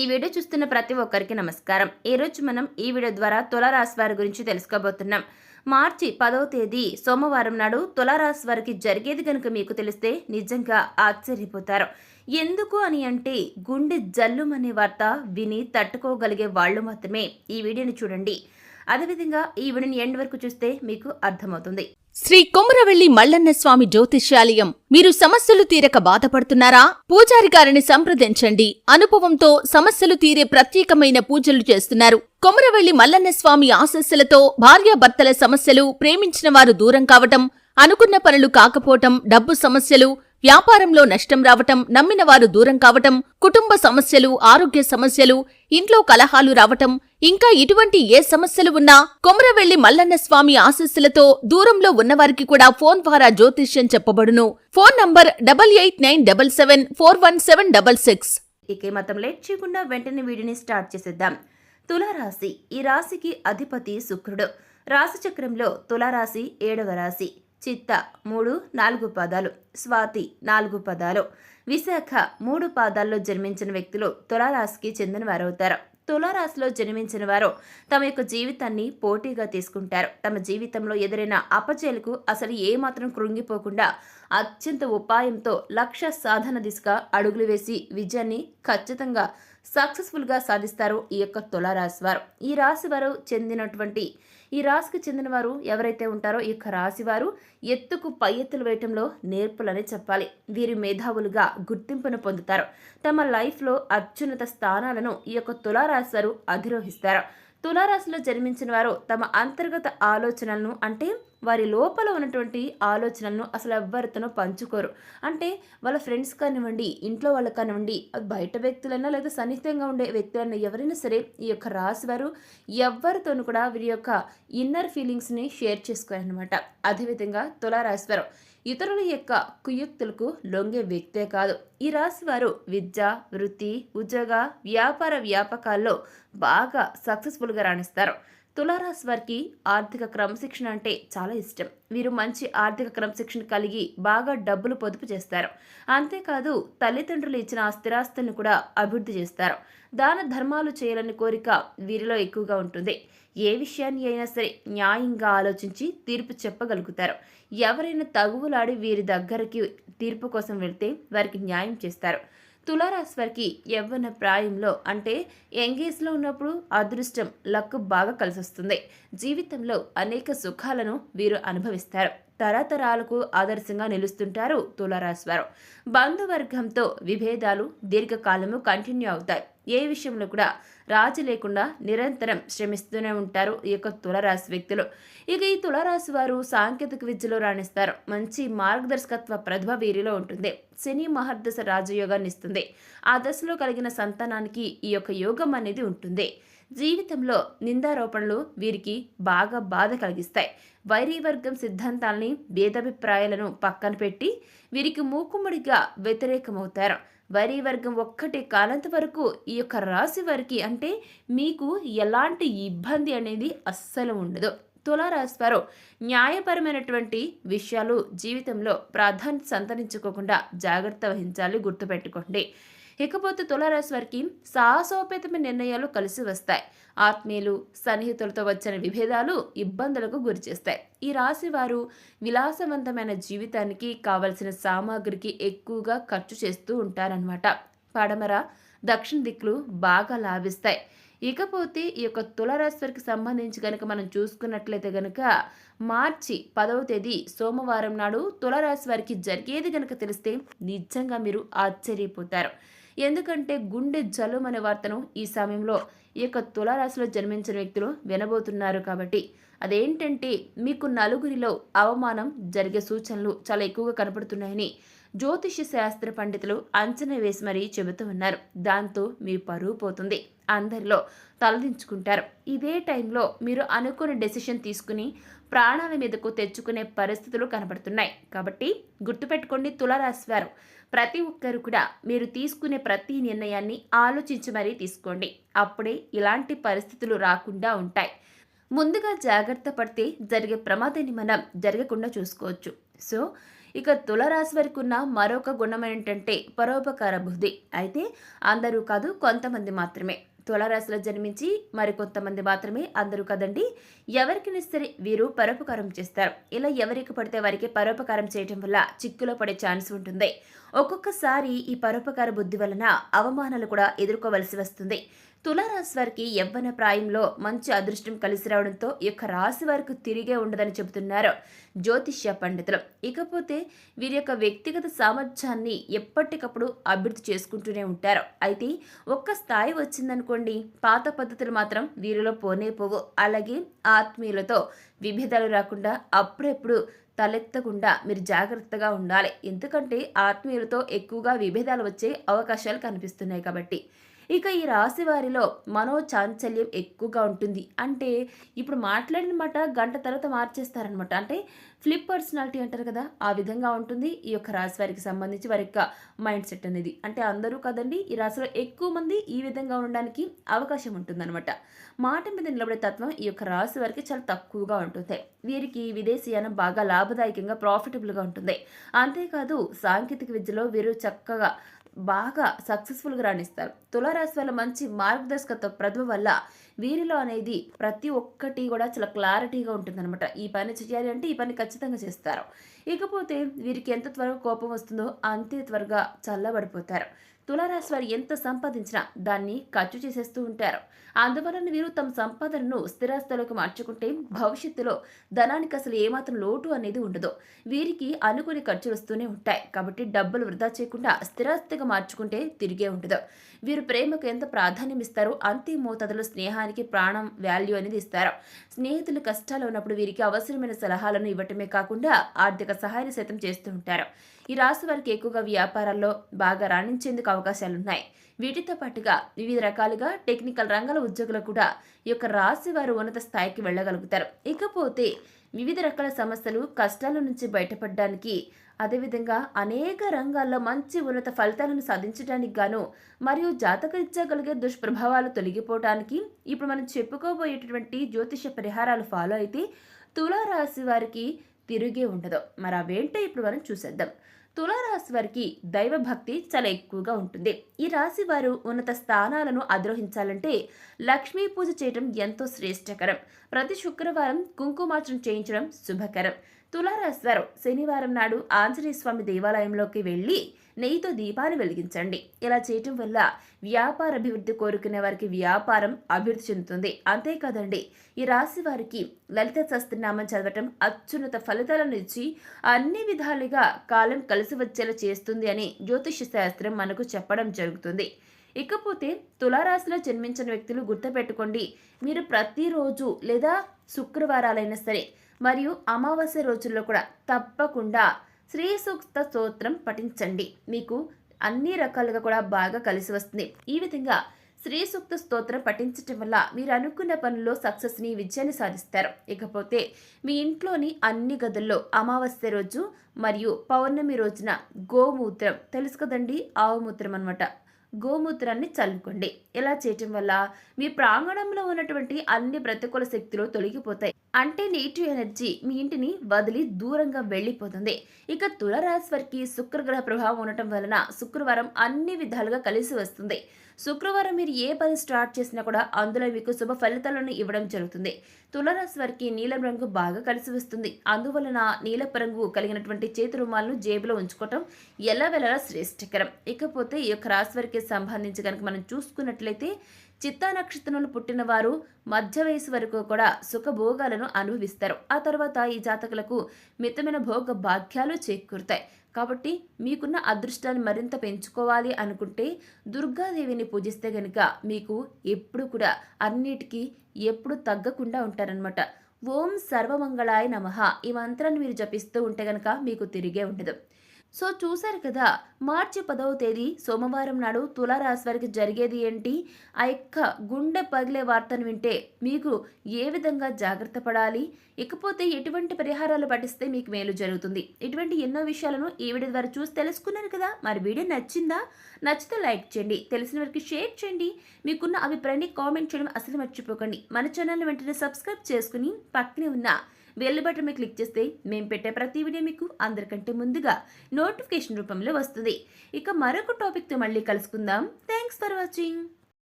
ఈ వీడియో చూస్తున్న ప్రతి ఒక్కరికి నమస్కారం. ఈ రోజు మనం ఈ వీడియో ద్వారా తులారాశి వారి గురించి తెలుసుకోబోతున్నాం. మార్చి పదవ తేదీ సోమవారం నాడు తులారాశి వారికి జరిగేది కనుక మీకు తెలిస్తే నిజంగా ఆశ్చర్యపోతారు. ఎందుకు అని అంటే గుండె జల్లుమనే వార్త విని తట్టుకోగలిగే వాళ్ళు మాత్రమే. ఈ వీడియోని చూడండి. అదేవిధంగా ఈ వీడియోని ఎండ్ వరకు చూస్తే మీకు అర్థమవుతుంది. శ్రీ కొమరవెల్లి మల్లన్న స్వామి జ్యోతిష్యాలయం మీరు సమస్యలు తీరక బాధపడుతున్నారా? పూజారి గారిని సంప్రదించండి. అనుభవంతో సమస్యలు తీరే ప్రత్యేకమైన పూజలు చేస్తున్నారు. కొమరవెల్లి మల్లన్న స్వామి ఆశస్సులతో భార్యాభర్తల సమస్యలు ప్రేమించిన వారు దూరం కావటం అనుకున్న పనులు కాకపోవటం డబ్బు సమస్యలు వ్యాపారంలో నష్టం రావటం నమ్మిన వారు దూరం కావటం కుటుంబ సమస్యలు ఆరోగ్య సమస్యలు ఇంట్లో కలహాలు రావటం ఇంకా ఇటువంటి ఏ సమస్యలు ఉన్నా కొమరవెల్లి మల్లన్న స్వామి ఆశస్సులతో దూరంలో ఉన్నవారికి కూడా ఫోన్ ద్వారా జ్యోతిష్యం చెప్పబడును. Phone number double eight nine double seven four one seven double six. ఇకే మతం లేట్ చేయకుండా వెంటనే వీడిని స్టార్ట్ చేసేద్దాం. తులారాశి ఈ రాశికి అధిపతి శుక్రుడు. రాశిచక్రంలో తులారాశి ఏడవ రాశి. చిత్త మూడు నాలుగు పాదాలు. స్వాతి నాలుగు పదాలు. విశాఖ మూడు పాదాల్లో జన్మించిన వ్యక్తులు తులారాశికి చెందిన వారవుతారు తులారాశిలో జన్మించిన వారు తమ యొక్క జీవితాన్ని పోటీగా తీసుకుంటారు. తమ జీవితంలో ఎదురైన అపజయాలకు అసలు ఏమాత్రం కృంగిపోకుండా అత్యంత ఉపాయంతో లక్ష్య సాధన దిశగా అడుగులు వేసి విజయాన్ని ఖచ్చితంగా సక్సెస్ఫుల్గా సాధిస్తారు ఈ యొక్క తులారాశి వారు. ఈ రాశి వారు చెందినటువంటి ఈ రాశికి చెందిన వారు ఎవరైతే ఉంటారో ఈ యొక్క రాశి వారు ఎత్తుకు పై ఎత్తులు వేయటంలో నేర్పులనే చెప్పాలి. వీరి మేధావులుగా గుర్తింపును పొందుతారు. తమ లైఫ్లో అత్యున్నత స్థానాలను ఈ యొక్క తులారాశి వారు అధిరోహిస్తారు. తులారాశిలో జన్మించిన వారు తమ అంతర్గత ఆలోచనలను అంటే వారి లోపల ఉన్నటువంటి ఆలోచనలను అసలు ఎవ్వరితోనో పంచుకోరు. అంటే వాళ్ళ ఫ్రెండ్స్ కానివ్వండి ఇంట్లో వాళ్ళు కానివ్వండి బయట వ్యక్తులైనా లేదా సన్నిహితంగా ఉండే వ్యక్తులైనా ఎవరైనా సరే ఈ యొక్క రాశి వారు ఎవరితోనూ కూడా వీరి యొక్క ఇన్నర్ ఫీలింగ్స్ని షేర్ చేసుకోరనమాట అదేవిధంగా తులారాశి వారు ఇతరుల యొక్క కుయుక్తులకు లొంగే వ్యక్తే కాదు. ఈ రాశి వారు విద్య వృత్తి ఉద్యోగ వ్యాపార వ్యాపకాల్లో బాగా సక్సెస్ఫుల్గా రాణిస్తారు. తులారాశి వారికి ఆర్థిక క్రమశిక్షణ అంటే చాలా ఇష్టం. వీరు మంచి ఆర్థిక క్రమశిక్షణ కలిగి బాగా డబ్బులు పొదుపు చేస్తారు. అంతేకాదు తల్లిదండ్రులు ఇచ్చిన ఆ స్థిరాస్తులను కూడా అభివృద్ధి చేస్తారు. దాన ధర్మాలు చేయాలని కోరిక వీరిలో ఎక్కువగా ఉంటుంది. ఏ విషయాన్ని అయినా సరే న్యాయంగా ఆలోచించి తీర్పు చెప్పగలుగుతారు. ఎవరైనా తగువులాడి వీరి దగ్గరికి తీర్పు కోసం వెళ్తే వారికి న్యాయం చేస్తారు. తులారాశి వారికి యవ్వన ప్రాయంలో అంటే ఎంగేజ్లో ఉన్నప్పుడు అదృష్టం లక్ బాగా కలిసొస్తుంది. జీవితంలో అనేక సుఖాలను వీరు అనుభవిస్తారు. తరతరాలకు ఆదర్శంగా నిలుస్తుంటారు తులారాశివారు బంధువర్గంతో విభేదాలు దీర్ఘకాలము కంటిన్యూ అవుతాయి. ఏ విషయంలో కూడా రాజు లేకుండా నిరంతరం శ్రమిస్తూనే ఉంటారు ఈ యొక్క తులరాశి వ్యక్తులు. ఇక ఈ తులరాశి వారు సాంకేతిక విద్యలో రాణిస్తారు. మంచి మార్గదర్శకత్వ ప్రతిభ వీరిలో ఉంటుంది. శని మహర్దశ రాజయోగాన్ని ఇస్తుంది. ఆ దశలో కలిగిన సంతానానికి ఈ యొక్క యోగం అనేది ఉంటుంది. జీవితంలో నిందారోపణలు వీరికి బాగా బాధ కలిగిస్తాయి. వైరీవర్గం సిద్ధాంతాల్ని భేదాభిప్రాయాలను పక్కన పెట్టి వీరికి మూకుమ్మడిగా వ్యతిరేకమవుతారు. వరి వర్గం ఒక్కటే కాలంత వరకు ఈ యొక్క రాశి వారికి అంటే మీకు ఎలాంటి ఇబ్బంది అనేది అస్సలు ఉండదు. తులారాశి వారు న్యాయపరమైనటువంటి విషయాలు జీవితంలో ప్రాధాన్యత సంతరించుకోకుండా జాగ్రత్త వహించాలి గుర్తుపెట్టుకోండి. ఇకపోతే తులారాశి వారికి సాహసోపేతమైన నిర్ణయాలు కలిసి వస్తాయి. ఆత్మీయులు సన్నిహితులతో వచ్చిన విభేదాలు ఇబ్బందులకు గురిచేస్తాయి ఈ రాశి వారు విలాసవంతమైన జీవితానికి కావలసిన సామాగ్రికి ఎక్కువగా ఖర్చు చేస్తూ ఉంటారనమాట పడమర దక్షిణ దిక్కులు బాగా లాభిస్తాయి. ఇకపోతే ఈ యొక్క తులారాశి వారికి సంబంధించి కనుక మనం చూసుకున్నట్లయితే కనుక మార్చి పదవ తేదీ సోమవారం నాడు తులరాశి వారికి జరిగేది కనుక తెలిస్తే నిజంగా మీరు ఆశ్చర్యపోతారు. ఎందుకంటే గుండె జలుమనే అనే వార్తను ఈ సమయంలో ఈ యొక్క తులారాశిలో జన్మించిన వ్యక్తులు వినబోతున్నారు కాబట్టి అదేంటంటే మీకు నలుగురిలో అవమానం జరిగే సూచనలు చాలా ఎక్కువగా కనపడుతున్నాయని జ్యోతిష శాస్త్ర పండితులు అంచనా వేసి మరీ చెబుతూ ఉన్నారు. దాంతో మీ పరువు పోతుంది. అందరిలో తలదించుకుంటారు. ఇదే టైంలో మీరు అనుకున్న డెసిషన్ తీసుకుని ప్రాణాల మీదకు తెచ్చుకునే పరిస్థితులు కనబడుతున్నాయి కాబట్టి గుర్తుపెట్టుకోండి తులారాశి వారు. ప్రతి ఒక్కరు కూడా మీరు తీసుకునే ప్రతి నిర్ణయాన్ని ఆలోచించి మరీ తీసుకోండి. అప్పుడే ఇలాంటి పరిస్థితులు రాకుండా ఉంటాయి. ముందుగా జాగ్రత్త పడితే జరిగే ప్రమాదాన్ని మనం జరగకుండా చూసుకోవచ్చు. సో ఇక తులరాశి వరకు ఉన్న మరొక గుణం ఏంటంటే పరోపకార బుద్ధి. అయితే అందరూ కాదు కొంతమంది మాత్రమే. తులారాశిలో జన్మించి మరికొంతమంది మాత్రమే అందరూ కదండి. ఎవరికి సరే వీరు పరోపకారం చేస్తారు. ఇలా ఎవరికి పడితే వారికి పరోపకారం చేయటం వల్ల చిక్కులో పడే ఛాన్స్ ఉంటుంది. ఒక్కొక్కసారి ఈ పరోపకార బుద్ధి వలన అవమానాలు కూడా ఎదుర్కోవలసి వస్తుంది. తులారాశి వారికి యవ్వన ప్రాయంలో మంచి అదృష్టం కలిసి రావడంతో ఈ యొక్క రాశి వారికి తిరిగే ఉండదని చెబుతున్నారు జ్యోతిష్య పండితులు. ఇకపోతే వీరి యొక్క వ్యక్తిగత సామర్థ్యాన్ని ఎప్పటికప్పుడు అభివృద్ధి చేసుకుంటూనే ఉంటారు. అయితే ఒక్క స్థాయి వచ్చిందనుకోండి పాత పద్ధతులు మాత్రం వీరిలో పోనే పోవు. అలాగే ఆత్మీయులతో విభేదాలు రాకుండా అప్పుడెప్పుడు తలెత్తకుండా మీరు జాగ్రత్తగా ఉండాలి. ఎందుకంటే ఆత్మీయులతో ఎక్కువగా విభేదాలు వచ్చే అవకాశాలు కనిపిస్తున్నాయి కాబట్టి. ఇక ఈ రాశి వారిలో మనోచాంచల్యం ఎక్కువగా ఉంటుంది. అంటే ఇప్పుడు మాట్లాడిన మాట గంట తర్వాత మార్చేస్తారనమాట అంటే ఫ్లిప్ పర్సనాలిటీ అంటారు కదా ఆ విధంగా ఉంటుంది. ఈ యొక్క రాశి వారికి సంబంధించి వారి యొక్క మైండ్ సెట్ అనేది. అంటే అందరూ కదండి ఈ రాశిలో ఎక్కువ మంది ఈ విధంగా ఉండడానికి అవకాశం ఉంటుందన్నమాట. మాట మీద నిలబడే తత్వం ఈ యొక్క రాశి వారికి చాలా తక్కువగా ఉంటుంది. వీరికి విదేశీయానం బాగా లాభదాయకంగా ప్రాఫిటబుల్గా ఉంటుంది. అంతేకాదు సాంకేతిక విద్యలో వీరు చక్కగా బాగా సక్సెస్ఫుల్గా రాణిస్తారు. తులారాశి వల్ల మంచి మార్గదర్శకత్వ ప్రతిభ వల్ల వీరిలో అనేది ప్రతి ఒక్కటి కూడా చాలా క్లారిటీగా ఉంటుందన్నమాట. ఈ పని చేయాలి అంటే ఈ పని ఖచ్చితంగా చేస్తారు. ఇకపోతే వీరికి ఎంత త్వరగా కోపం వస్తుందో అంతే త్వరగా చల్లబడిపోతారు. తులారాశి వారు ఎంత సంపాదించినా దాన్ని ఖర్చు చేసేస్తూ ఉంటారు. అందువలన వీరు తమ సంపాదనను స్థిరాస్తులకు మార్చుకుంటే భవిష్యత్తులో ధనానికి అసలు ఏమాత్రం లోటు అనేది ఉండదు. వీరికి అనుకుని ఖర్చులు వస్తూనే ఉంటాయి. కాబట్టి డబ్బులు వృధా చేయకుండా స్థిరాస్తిగా మార్చుకుంటే తిరిగే ఉండదు. వీరు ప్రేమకు ఎంత ప్రాధాన్యం ఇస్తారో అంతే మోతాదులో స్నేహానికి ప్రాణం వాల్యూ అనేది ఇస్తారు. స్నేహితులు కష్టాలు ఉన్నప్పుడు వీరికి అవసరమైన సలహాలను ఇవ్వటమే కాకుండా ఆర్థిక సహాయాన్ని సైతం చేస్తూ ఉంటారు. ఈ రాశి వారికి ఎక్కువగా వ్యాపారాల్లో బాగా రాణించేందుకు అవకాశాలున్నాయి. వీటితో పాటుగా వివిధ రకాలుగా టెక్నికల్ రంగాల ఉద్యోగులు కూడా ఈ యొక్క రాశి వారు ఉన్నత స్థాయికి వెళ్ళగలుగుతారు. ఇకపోతే వివిధ రకాల సమస్యలు కష్టాల నుంచి బయటపడడానికి అదేవిధంగా అనేక రంగాల్లో మంచి ఉన్నత ఫలితాలను సాధించడానికి గాను మరియు జాతకరీత్యా కలిగే దుష్ప్రభావాలు తొలగిపోవడానికి ఇప్పుడు మనం చెప్పుకోబోయేటటువంటి జ్యోతిష పరిహారాలు ఫాలో అయితే తులారాశి వారికి తిరిగే ఉండదు. మరి అవేంటో ఇప్పుడు మనం చూసేద్దాం. తులారాశి వారికి దైవభక్తి చాలా ఎక్కువగా ఉంటుంది. ఈ రాశి వారు ఉన్నత స్థానాలను అధిరోహించాలంటే లక్ష్మీ పూజ చేయడం ఎంతో శ్రేష్టకరం. ప్రతి శుక్రవారం కుంకుమార్చన చేయించడం శుభకరం. తులారాశి వారు శనివారం నాడు ఆంజనేయ స్వామి దేవాలయంలోకి వెళ్ళి నెయ్యితో దీపాన్ని వెలిగించండి. ఇలా చేయటం వల్ల వ్యాపార అభివృద్ధి కోరుకునే వారికి వ్యాపారం అభివృద్ధి చెందుతుంది. అంతేకాదండి ఈ రాశి వారికి లలిత సస్త్రనామం చదవటం అత్యున్నత ఫలితాలను ఇచ్చి అన్ని విధాలుగా కాలం కలిసి వచ్చేలా చేస్తుంది అని జ్యోతిష శాస్త్రం మనకు చెప్పడం జరుగుతుంది. ఇకపోతే తులారాశిలో జన్మించిన వ్యక్తులు గుర్తుపెట్టుకోండి మీరు ప్రతిరోజు లేదా శుక్రవారాలైనా సరే మరియు అమావాస్య రోజుల్లో కూడా తప్పకుండా శ్రీ సూక్త స్తోత్రం పఠించండి. మీకు అన్ని రకాలుగా కూడా బాగా కలిసి వస్తుంది. ఈ విధంగా శ్రీ సూక్త స్తోత్రం పఠించటం వల్ల మీరు అనుకున్న పనుల్లో సక్సెస్ని విజయాన్ని సాధిస్తారు. ఇకపోతే మీ ఇంట్లోని అన్ని గదుల్లో అమావాస్య రోజు మరియు పౌర్ణమి రోజున గోమూత్రం తెలుసు కదండి? ఆవు మూత్రం అనమాట గోమూత్రాన్ని చల్లుకోండి. ఇలా చేయటం వల్ల మీ ప్రాంగణంలో ఉన్నటువంటి అన్ని ప్రతికూల శక్తులు తొలగిపోతాయి. అంటే నెగిటివ్ ఎనర్జీ మీ ఇంటిని వదిలి దూరంగా వెళ్ళిపోతుంది. ఇక తులరాశి వారికి శుక్రగ్రహ ప్రభావం ఉండటం వలన శుక్రవారం అన్ని విధాలుగా కలిసి వస్తుంది. శుక్రవారం మీరు ఏ పని స్టార్ట్ చేసినా కూడా అందులో మీకు శుభ ఫలితాలను ఇవ్వడం జరుగుతుంది. తులరాశి వారికి నీలం రంగు బాగా కలిసి వస్తుంది. అందువలన నీలపు రంగు కలిగినటువంటి చేతి రుమాలను జేబులో ఉంచుకోవటం ఎలా వెళ్ళాలో శ్రేష్టకరం. ఇకపోతే ఈ యొక్క రాశి వారికి సంబంధించి కనుక మనం చూసుకున్నట్లయితే చిత్తా నక్షత్రంలో పుట్టిన వారు మధ్య వయసు వరకు కూడా సుఖభోగాలను అనుభవిస్తారు. ఆ తర్వాత ఈ జాతకులకు మితమైన భోగ భాగ్యాలు చేకూరుతాయి. కాబట్టి మీకున్న అదృష్టాన్ని మరింత పెంచుకోవాలి అనుకుంటే దుర్గాదేవిని పూజిస్తే గనుక మీకు ఎప్పుడు కూడా అన్నిటికీ ఎప్పుడు తగ్గకుండా ఉంటారనమాట ఓం సర్వమంగళాయ నమః. ఈ మంత్రాన్ని మీరు జపిస్తూ ఉంటే గనక మీకు తిరిగే ఉండదు. సో చూశారు కదా మార్చి పదవ తేదీ సోమవారం నాడు తులారాశి వారికి జరిగేది ఏంటి? ఆ యొక్క గుండె పగిలే వార్తను వింటే మీకు ఏ విధంగా జాగ్రత్త పడాలి? ఇకపోతే ఎటువంటి పరిహారాలు పాటిస్తే మీకు మేలు జరుగుతుంది. ఇటువంటి ఎన్నో విషయాలను ఈ వీడియో ద్వారా చూసి తెలుసుకున్నారు కదా? మరి వీడియో నచ్చిందా? నచ్చితే లైక్ చేయండి. తెలిసిన వారికి షేర్ చేయండి. మీకున్న అభిప్రాయాన్ని కామెంట్ చేయడం అసలు మర్చిపోకండి. మన ఛానల్ని వెంటనే సబ్స్క్రైబ్ చేసుకుని పక్కనే ఉన్న బెల్ బటన్ మీద క్లిక్ చేస్తే మేము పెట్టే ప్రతి వీడియో మీకు అందరికంటే ముందుగా నోటిఫికేషన్ రూపంలో వస్తుంది. ఇక మరొక టాపిక్తో మళ్ళీ కలుసుకుందాం. Thanks for watching.